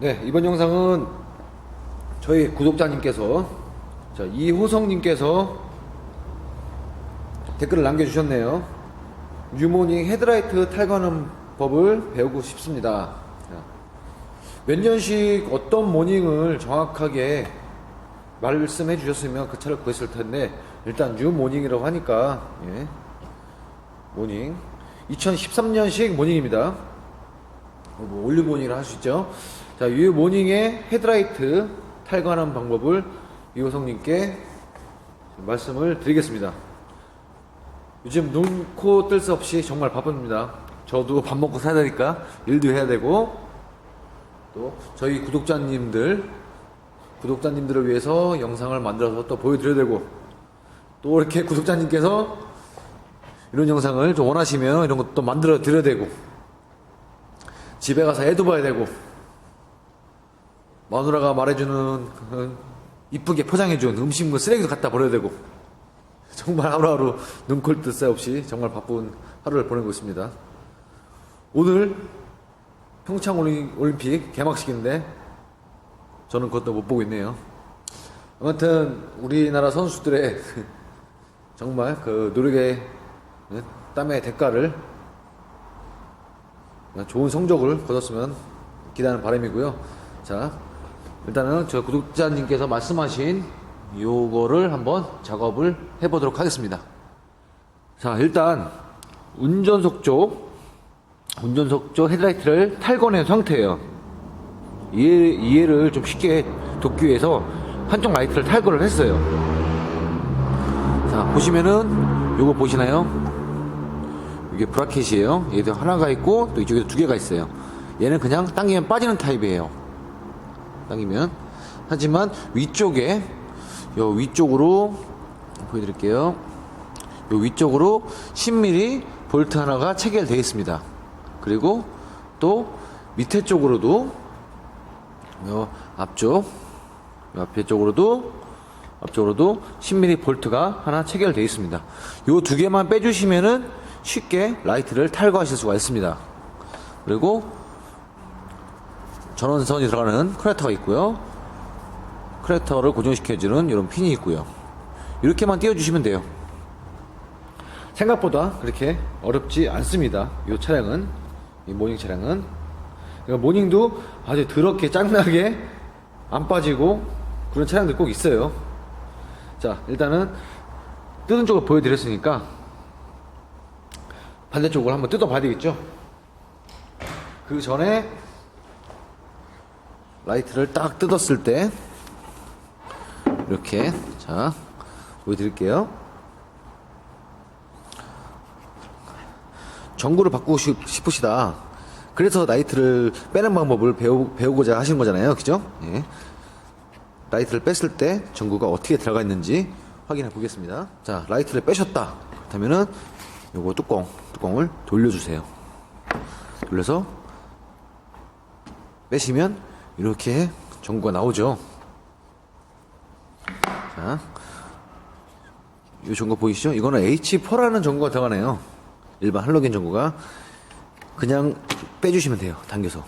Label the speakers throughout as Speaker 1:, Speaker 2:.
Speaker 1: 네, 이번 영상은 저희 구독자님께서 자, 이호성님께서 댓글을 남겨주셨네요. 뉴모닝 헤드라이트 탈거하는 법을 배우고 싶습니다. 자, 몇 년씩 어떤 모닝을 정확하게 말씀해 주셨으면 그 차를 구했을 텐데 일단 뉴 모닝이라고 하니까 예. 모닝 2013년식 모닝입니다. 뭐 올류 모닝을 할수 있죠. 자, 이 모닝의 헤드라이트 탈거하는 방법을 이호성님께 말씀을 드리겠습니다. 요즘 눈, 코 뜰 새 없이 정말 바쁩니다. 저도 밥 먹고 살야 되니까 일도 해야 되고, 또 저희 구독자님들, 구독자님들을 위해서 영상을 만들어서 또 보여드려야 되고, 또 이렇게 구독자님께서 이런 영상을 좀 원하시면 이런 것도 만들어 드려야 되고, 집에 가서 애도 봐야 되고 마누라가 말해주는 그 이쁘게 포장해준 음식물 쓰레기도 갖다 버려야 되고 정말 하루하루 눈콜 뜰새 없이 정말 바쁜 하루를 보내고 있습니다. 오늘 평창 올림- 올림픽 개막식인데 저는 그것도 못 보고 있네요. 아무튼 우리나라 선수들의 정말 그 노력의 땀의 대가를 좋은 성적을 거뒀으면 기대하는 바람이고요. 자, 일단은 저 구독자님께서 말씀하신 요거를 한번 작업을 해보도록 하겠습니다. 자, 일단 운전석 쪽, 운전석 쪽 헤드라이트를 탈거낸 상태예요. 이해, 이해를 좀 쉽게 돕기 위해서 한쪽 라이트를 탈거를 했어요. 자, 보시면은 요거 보시나요? 이게 브라켓이에요. 얘도 하나가 있고 또 이쪽에도 두 개가 있어요. 얘는 그냥 당기면 빠지는 타입이에요. 당기면. 하지만 위쪽에 요 위쪽으로 보여드릴게요. 요 위쪽으로 10mm 볼트 하나가 체결되어 있습니다. 그리고 또 밑에 쪽으로도 요 앞쪽 요 앞에 쪽으로도 앞쪽으로도 10mm 볼트가 하나 체결되어 있습니다. 요 두 개만 빼주시면은 쉽게 라이트를 탈거하실 수가 있습니다. 그리고 전원선이 들어가는 커넥터가 있고요. 커넥터를 고정시켜주는 이런 핀이 있고요. 이렇게만 띄워주시면 돼요. 생각보다 그렇게 어렵지 않습니다. 이 차량은 이 모닝 차량은 그러니까 모닝도 아주 더럽게 짱나게 안 빠지고 그런 차량들 꼭 있어요. 자 일단은 뜯은 쪽을 보여드렸으니까 반대쪽을 한번 뜯어봐야 되겠죠? 그 전에 라이트를 딱 뜯었을 때 이렇게 자 보여드릴게요. 전구를 바꾸고 싶- 싶으시다. 그래서 라이트를 빼는 방법을 배우, 배우고자 하시는 거잖아요. 그죠? 예. 라이트를 뺐을 때 전구가 어떻게 들어가 있는지 확인해 보겠습니다. 자, 라이트를 빼셨다. 그렇다면은 요거 뚜껑, 뚜껑을 돌려주세요. 돌려서 빼시면 이렇게 전구가 나오죠. 자, 이 전구 보이시죠? 이거는 H4라는 전구가 들어가네요. 일반 할로겐 전구가 그냥 빼주시면 돼요. 당겨서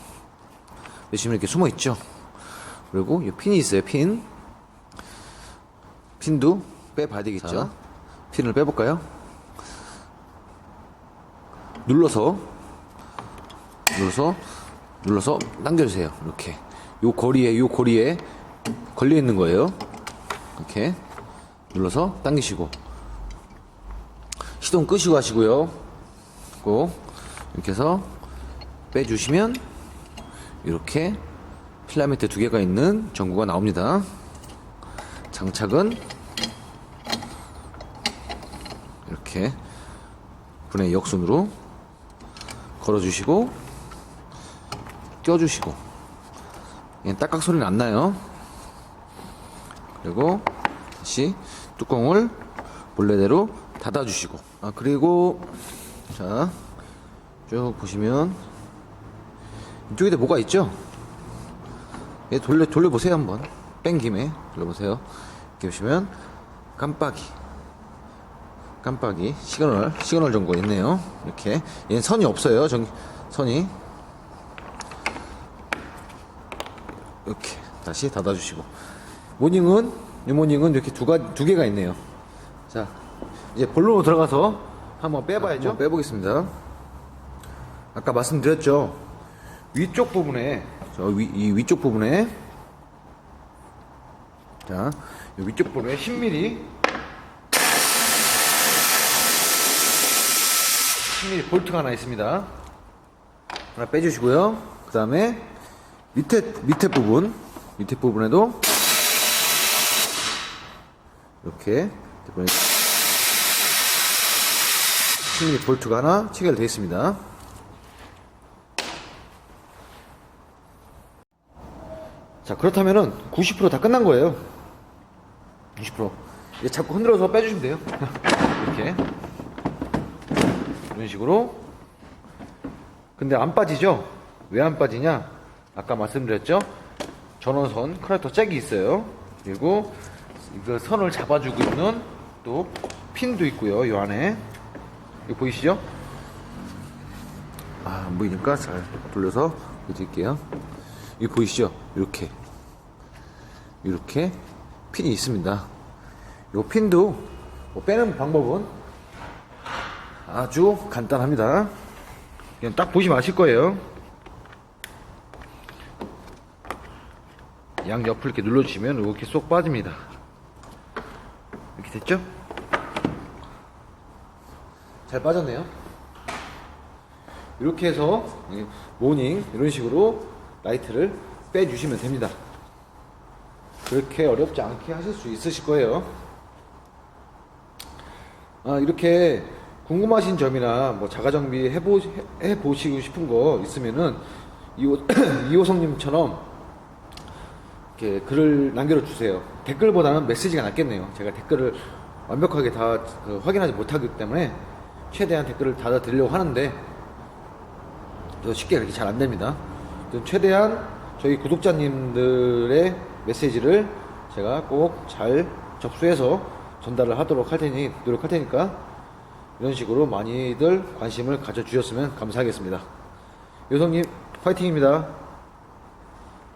Speaker 1: 빼시면 이렇게 숨어 있죠. 그리고 이 핀이 있어요. 핀 핀도 빼봐야 되겠죠. 핀을 빼볼까요? 눌러서 눌러서 눌러서 당겨주세요. 이렇게 요 고리에 요 고리에 걸려 있는 거예요. 이렇게 눌러서 당기시고 시동 끄시고 하시고요. 꼭 이렇게 해서 빼주시면 이렇게 필라멘트 두 개가 있는 전구가 나옵니다. 장착은 이렇게 분해 역순으로 걸어주시고 껴주시고 얘는 딱딱 소리는 안 나요. 그리고 다시 뚜껑을 본래대로 닫아주시고. 아 그리고 자 쭉 보시면 이쪽에도 뭐가 있죠? 얘 돌려 돌려보세요 한번. 뺀 김에 돌려보세요. 이렇게 보시면 깜빡이. 깜빡이 시그널 시그널 전구 있네요. 이렇게. 얘는 선이 없어요. 전 선이 이렇게 다시 닫아주시고. 모닝은 이 모닝은 이렇게 두, 가, 두 개가 있네요. 자 이제 본론으로 들어가서 한번 빼봐야죠. 한번 빼보겠습니다. 아까 말씀드렸죠? 위쪽 부분에 저 위, 이 위쪽 부분에 자, 이 위쪽 부분에 10mm 10mm 볼트가 하나 있습니다. 하나 빼주시고요. 그 다음에 밑에 밑에 부분. 밑에 부분에도 이렇게 부분에 10mm 볼트가 하나 체결되어 있습니다. 자 그렇다면은 90%다 끝난 거예요. 90% 이제 자꾸 흔들어서 빼주시면 돼요. 이렇게. 이런 식으로. 근데 안 빠지죠? 왜 안 빠지냐 아까 말씀드렸죠 전원선 커넥터 잭이 있어요 그리고 이거 선을 잡아주고 있는 또 핀도 있고요 이 안에 이거 보이시죠 아, 안 보이니까 잘 돌려서 보여드릴게요. 이거 보이시죠? 이렇게. 이렇게 핀이 있습니다. 이 핀도 뭐 빼는 방법은 아주 간단합니다. 그냥 딱 보시면 아실 거예요. 양 옆을 이렇게 눌러주시면 이렇게 쏙 빠집니다. 이렇게 됐죠? 잘 빠졌네요. 이렇게 해서 이 모닝 이런 식으로 라이트를 빼주시면 됩니다. 그렇게 어렵지 않게 하실 수 있으실 거예요. 아, 이렇게 궁금하신 점이나 뭐 자가 정비 해보, 해보시고 싶은 거 있으면은 이호, 이호성님처럼 이렇게 글을 남겨 주세요. 댓글보다는 메시지가 낫겠네요. 제가 댓글을 완벽하게 다 그 확인하지 못하기 때문에 최대한 댓글을 달아드리려고 하는데 또 쉽게 그렇게 잘 안 됩니다. 또 최대한 저희 구독자님들의 메시지를 제가 꼭 잘 접수해서 전달을 하도록 할 테니 노력할 테니까 이런 식으로 많이들 관심을 가져주셨으면 감사하겠습니다. 요성님 파이팅입니다.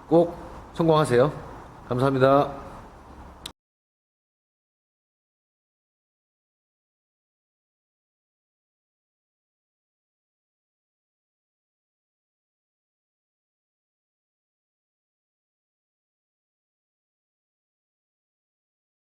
Speaker 1: 꼭 성공하세요. 감사합니다.